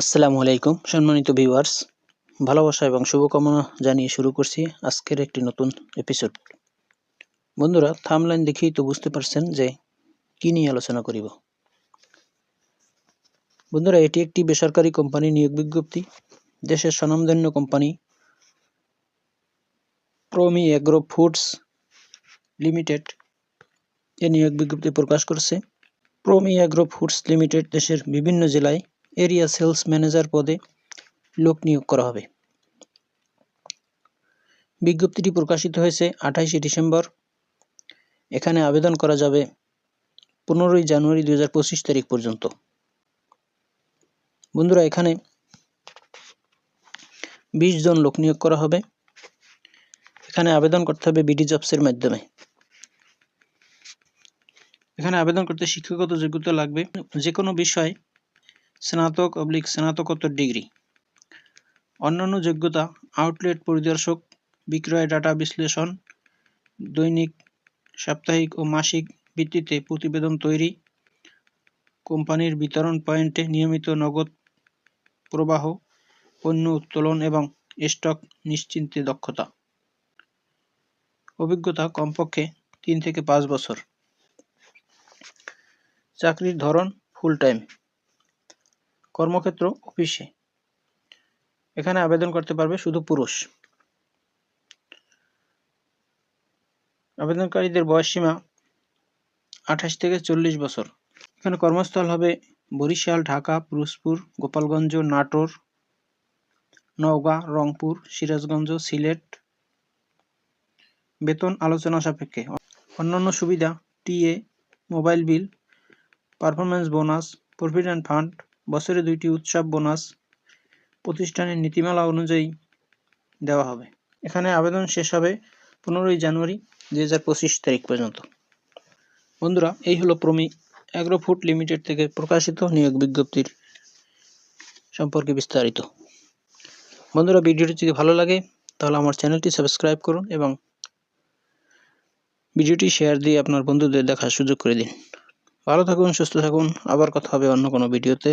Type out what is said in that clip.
আসসালামু আলাইকুম, সম্মানিত ভিউয়ার্স ভালোবাসা এবং শুভকামনা জানিয়ে শুরু করছি আজকের একটি নতুন এপিসোড বন্ধুরা থামলাইন দেখেই তো বুঝতে পারছেন যে কী নিয়ে আলোচনা করিব। বন্ধুরা, এটি একটি বেসরকারি কোম্পানি নিয়োগ বিজ্ঞপ্তি। দেশের স্বনামধন্য company Promi agro foods limited এ নিয়োগ বিজ্ঞপ্তি প্রকাশ করছে। প্রমি অ্যাগ্রো ফুডস লিমিটেড দেশের বিভিন্ন জেলায় এরিয়া সেলস ম্যানেজার পদে লোক নিয়োগ করা হবে। বিজ্ঞপ্তিটি প্রকাশিত হয়েছে আঠাইশে ডিসেম্বর। এখানে আবেদন করা যাবে পনেরোই জানুয়ারি দু হাজার পঁচিশ তারিখ পর্যন্ত। বন্ধুরা, এখানে বিশ জন লোক নিয়োগ করা হবে। এখানে আবেদন করতে হবে বিডি জবসের মাধ্যমে। এখানে আবেদন করতে শিক্ষাগত যোগ্যতা লাগবে। যে কোনো বিষয় স্নাতক অবলিক স্নাতকোত্তর ডিগ্রি অন্যান্য যোগ্যতা আউটলেট পরিদর্শক, বিক্রয় ডাটা বিশ্লেষণ, দৈনিক, সাপ্তাহিক ও মাসিক ভিত্তিতে প্রতিবেদন তৈরি, কোম্পানির বিতরণ পয়েন্টে নিয়মিত নগদ প্রবাহ, পণ্য উত্তোলন এবং স্টক নিশ্চিন্তে দক্ষতা। অভিজ্ঞতা কমপক্ষে তিন থেকে পাঁচ বছর। চাকরির ধরন ফুল টাইম কর্মক্ষেত্র অফিসে এখানে আবেদন করতে পারবে শুধু পুরুষ। আবেদনকারীদের বয়সসীমা আঠাশ থেকে চল্লিশ বছর। এখানে কর্মস্থল হবে বরিশাল, ঢাকা, পিরোজপুর, গোপালগঞ্জ, নাটোর, নওগাঁ, রংপুর, সিরাজগঞ্জ, সিলেট। বেতন আলোচনা সাপেক্ষে। অন্যান্য সুবিধা, TA, mobile bill performance bonus, provident fund বছরে দুইটি উৎসব বোনাস প্রতিষ্ঠানের নীতিমালা অনুযায়ী দেওয়া হবে। এখানে আবেদন শেষ হবে পনেরোই জানুয়ারি দুই হাজার পঁচিশ তারিখ পর্যন্ত। বন্ধুরা, এই হলো প্রমি অ্যাগ্রো ফুড লিমিটেড থেকে প্রকাশিত নিয়োগ বিজ্ঞপ্তির সম্পর্কে বিস্তারিত। বন্ধুরা, ভিডিওটি যদি ভালো লাগে, তাহলে আমার চ্যানেলটি সাবস্ক্রাইব করুন এবং ভিডিওটি শেয়ার দিয়ে আপনার বন্ধুদের দেখার সুযোগ করে দিন। ভালো থাকুন, সুস্থ থাকুন। আবার কথা হবে অন্য কোনো ভিডিওতে।